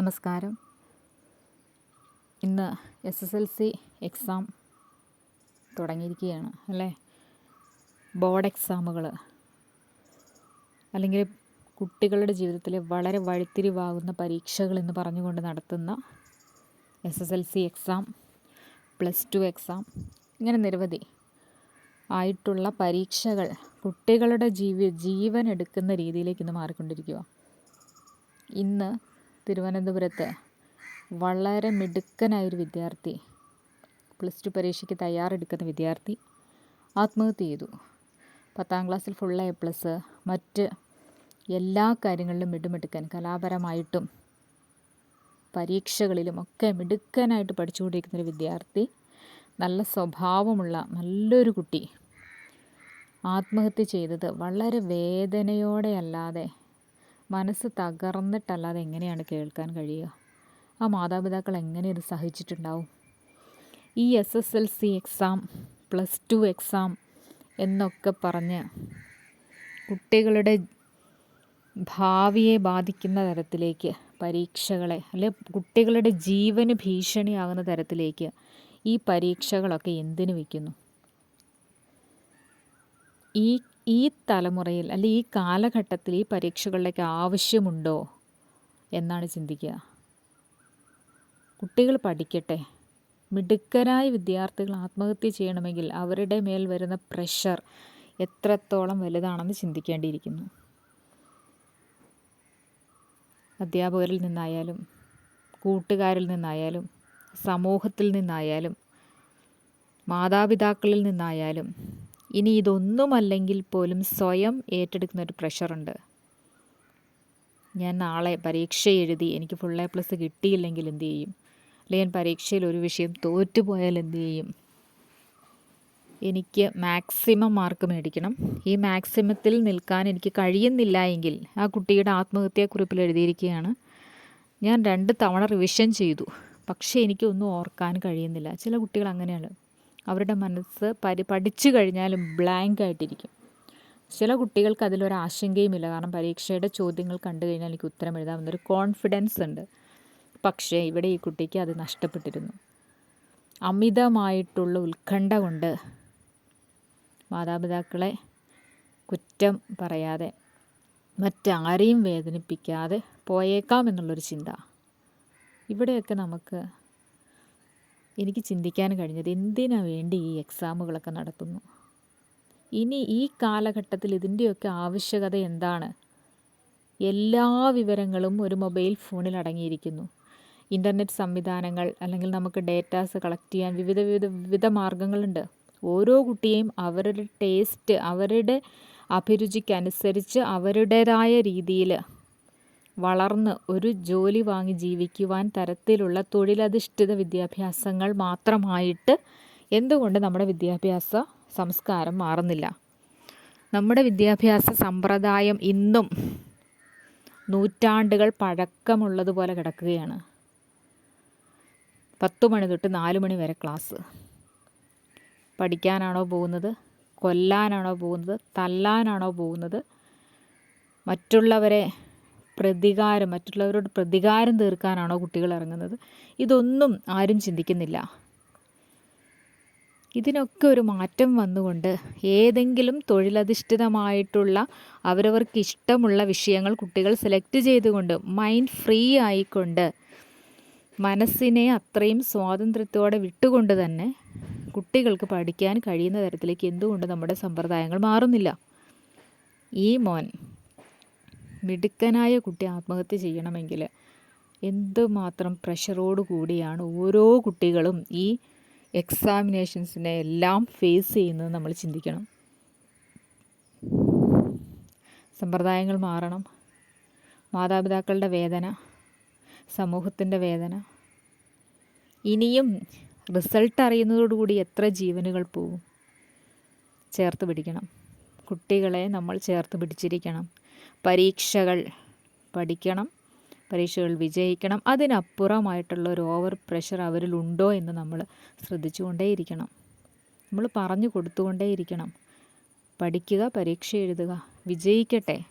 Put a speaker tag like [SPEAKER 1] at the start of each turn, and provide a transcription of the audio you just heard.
[SPEAKER 1] നമസ്കാരം. ഇന്ന് S S L C exam തുടങ്ങിയിരിക്കുകയാണ് അല്ലേ? ബോർഡ് എക്സാമുകൾ അല്ലെങ്കിൽ കുട്ടികളുടെ ജീവിതത്തിൽ വളരെ വഴിത്തിരിവാകുന്ന പരീക്ഷകൾ എന്ന് പറഞ്ഞുകൊണ്ട് നടത്തുന്ന S S L C exam plus two exam ഇങ്ങനെ നിരവധി ആയിട്ടുള്ള പരീക്ഷകൾ കുട്ടികളുടെ ജീവി ജീവൻ എടുക്കുന്ന രീതിയിലേക്ക് ഇന്ന് മാറിക്കൊണ്ടിരിക്കുക ഇന്ന് തിരുവനന്തപുരത്ത് വളരെ മിടുക്കനായൊരു വിദ്യാർത്ഥി പ്ലസ് ടു പരീക്ഷയ്ക്ക് തയ്യാറെടുക്കുന്ന വിദ്യാർത്ഥി ആത്മഹത്യ ചെയ്തു. പത്താം ക്ലാസ്സിൽ ഫുൾ എ പ്ലസ് മറ്റ് എല്ലാ കാര്യങ്ങളിലും മിടുമിടുക്കൻ കലാപരമായിട്ടും പരീക്ഷകളിലും ഒക്കെ മിടുക്കനായിട്ട് പഠിച്ചുകൊണ്ടിരിക്കുന്നൊരു വിദ്യാർത്ഥി നല്ല സ്വഭാവമുള്ള നല്ലൊരു കുട്ടി. ആത്മഹത്യ ചെയ്തത് വളരെ വേദനയോടെ അല്ലാതെ മനസ്സ് തകർന്നിട്ടല്ലാതെ എങ്ങനെയാണ് കേൾക്കാൻ കഴിയുക? ആ മാതാപിതാക്കൾ എങ്ങനെ ഇത് സഹിച്ചിട്ടുണ്ടാവും? ഈ S S L C exam plus two exam എന്നൊക്കെ പറഞ്ഞ് കുട്ടികളുടെ ഭാവിയെ ബാധിക്കുന്ന തരത്തിലേക്ക് പരീക്ഷകളെ അല്ലെ കുട്ടികളുടെ ജീവന് ഭീഷണിയാകുന്ന തരത്തിലേക്ക് ഈ പരീക്ഷകളൊക്കെ എന്തിനു വയ്ക്കുന്നു? ഈ ഈ തലമുറയിൽ അല്ലെ ഈ കാലഘട്ടത്തിൽ ഈ പരീക്ഷകളിലേക്ക് ആവശ്യമുണ്ടോ എന്നാണ് ചിന്തിക്കുക. കുട്ടികൾ പഠിക്കട്ടെ. മിടുക്കരായ വിദ്യാർത്ഥികൾ ആത്മഹത്യ ചെയ്യണമെങ്കിൽ അവരുടെ മേൽ വരുന്ന പ്രഷർ എത്രത്തോളം വലുതാണെന്ന് ചിന്തിക്കേണ്ടിയിരിക്കുന്നു. അധ്യാപകരിൽ നിന്നായാലും കൂട്ടുകാരിൽ നിന്നായാലും സമൂഹത്തിൽ നിന്നായാലും മാതാപിതാക്കളിൽ നിന്നായാലും ഇനി ഇതൊന്നുമല്ലെങ്കിൽ പോലും സ്വയം ഏറ്റെടുക്കുന്ന ഒരു പ്രഷറുണ്ട്. ഞാൻ നാളെ പരീക്ഷ എഴുതി എനിക്ക് ഫുൾ എ പ്ലസ് കിട്ടിയില്ലെങ്കിൽ എന്തു ചെയ്യും? അല്ലെങ്കിൽ ഞാൻ പരീക്ഷയിൽ ഒരു വിഷയം തോറ്റുപോയാൽ എന്തു ചെയ്യും? എനിക്ക് മാക്സിമം മാർക്ക് മേടിക്കണം. ഈ മാക്സിമത്തിൽ നിൽക്കാൻ എനിക്ക് കഴിയുന്നില്ല എങ്കിൽ ആ കുട്ടിയുടെ ആത്മഹത്യാക്കുറിപ്പിൽ എഴുതിയിരിക്കുകയാണ്. ഞാൻ രണ്ട് തവണ റിവിഷൻ ചെയ്തു. പക്ഷേ എനിക്കൊന്നും ഓർക്കാൻ കഴിയുന്നില്ല. ചില കുട്ടികൾ അങ്ങനെയാണ്. അവരുടെ മനസ്സ് പരി പഠിച്ചു കഴിഞ്ഞാലും ബ്ലാങ്ക് ആയിട്ടിരിക്കും. ചില കുട്ടികൾക്ക് അതിലൊരു ആശങ്കയുമില്ല. കാരണം പരീക്ഷയുടെ ചോദ്യങ്ങൾ കണ്ടു കഴിഞ്ഞാൽ എനിക്ക് ഉത്തരം എഴുതാമെന്നൊരു കോൺഫിഡൻസ് ഉണ്ട്. പക്ഷേ ഇവിടെ ഈ കുട്ടിക്ക് അത് നഷ്ടപ്പെട്ടിരുന്നു. അമിതമായിട്ടുള്ള ഉത്കണ്ഠ കൊണ്ട് മാതാപിതാക്കളെ കുറ്റം പറയാതെ മറ്റാരെയും വേദനിപ്പിക്കാതെ പോയേക്കാം എന്നുള്ളൊരു ചിന്ത. ഇവിടെയൊക്കെ നമുക്ക് എനിക്ക് ചിന്തിക്കാൻ കഴിഞ്ഞത് എന്തിനാ വേണ്ടി ഈ എക്സാമുകളൊക്കെ നടത്തുന്നു? ഇനി ഈ കാലഘട്ടത്തിൽ ഇതിന്റെയൊക്കെ ആവശ്യകത എന്താണ്? എല്ലാ വിവരങ്ങളും ഒരു മൊബൈൽ ഫോണിൽ അടങ്ങിയിരിക്കുന്നു. ഇന്റർനെറ്റ് സംവിധാനങ്ങൾ അല്ലെങ്കിൽ നമുക്ക് ഡേറ്റാസ് കളക്ട് ചെയ്യാൻ വിവിധ വിവിധ വിവിധ മാർഗങ്ങളുണ്ട്. ഓരോ കുട്ടിയെയും അവരുടെ ടേസ്റ്റ് അവരുടെ അഭിരുചിക്കനുസരിച്ച് അവരുടേതായ രീതിയിൽ വളർന്ന് ഒരു ജോലി വാങ്ങി ജീവിക്കുവാൻ തരത്തിലുള്ള തൊഴിലധിഷ്ഠിത വിദ്യാഭ്യാസങ്ങൾ മാത്രമായിട്ട് എന്തുകൊണ്ട് നമ്മുടെ വിദ്യാഭ്യാസ സംസ്കാരം മാറുന്നില്ല? നമ്മുടെ വിദ്യാഭ്യാസ സമ്പ്രദായം ഇന്നും നൂറ്റാണ്ടുകൾ പഴക്കമുള്ളതുപോലെ കിടക്കുകയാണ്. പത്തു മണി തൊട്ട് നാല് മണി വരെ ക്ലാസ്. പഠിക്കാനാണോ പോകുന്നത്? കൊല്ലാനാണോ പോകുന്നത്? തല്ലാനാണോ പോകുന്നത്? മറ്റുള്ളവരെ പ്രതികാരം മറ്റുള്ളവരോട് പ്രതികാരം തീർക്കാനാണോ കുട്ടികൾ ഇറങ്ങുന്നത്? ഇതൊന്നും ആരും ചിന്തിക്കുന്നില്ല. ഇതിനൊക്കെ ഒരു മാറ്റം വന്നുകൊണ്ട് ഏതെങ്കിലും തൊഴിലധിഷ്ഠിതമായിട്ടുള്ള അവരവർക്ക് ഇഷ്ടമുള്ള വിഷയങ്ങൾ കുട്ടികൾ സെലക്ട് ചെയ്തുകൊണ്ട് മൈൻഡ് ഫ്രീ ആയിക്കൊണ്ട് മനസ്സിനെ അത്രയും സ്വാതന്ത്ര്യത്തോടെ വിട്ടുകൊണ്ട് തന്നെ കുട്ടികൾക്ക് പഠിക്കാൻ കഴിയുന്ന തരത്തിലേക്ക് എന്തുകൊണ്ട് നമ്മുടെ സമ്പ്രദായങ്ങൾ മാറുന്നില്ല? ഈ മോൻ മിടുക്കനായ കുട്ടി ആത്മഹത്യ ചെയ്യണമെങ്കിൽ എന്തുമാത്രം പ്രഷറോട് കൂടിയാണ് ഓരോ കുട്ടികളും ഈ എക്സാമിനേഷൻസിനെ എല്ലാം ഫേസ് ചെയ്യുന്നത് നമ്മൾ ചിന്തിക്കണം. സമ്പ്രദായങ്ങൾ മാറണം. മാതാപിതാക്കളുടെ വേദന സമൂഹത്തിന്റെ വേദന. ഇനിയും റിസൾട്ട് അറിയുന്നതോടുകൂടി എത്ര ജീവനുകൾ പോകും ചേർത്ത് പിടിക്കണം. കുട്ടികളെ നമ്മൾ ചേർത്ത് പിടിച്ചിരിക്കണം. പരീക്ഷകൾ പഠിക്കണം പരീക്ഷകൾ വിജയിക്കണം. അതിനപ്പുറമായിട്ടുള്ള ഒരു ഓവർ പ്രഷർ അവരിലുണ്ടോ എന്ന് നമ്മൾ ശ്രദ്ധിച്ചുകൊണ്ടേയിരിക്കണം. നമ്മൾ പറഞ്ഞു കൊടുത്തുകൊണ്ടേയിരിക്കണം. പഠിക്കുക പരീക്ഷ എഴുതുക വിജയിക്കട്ടെ.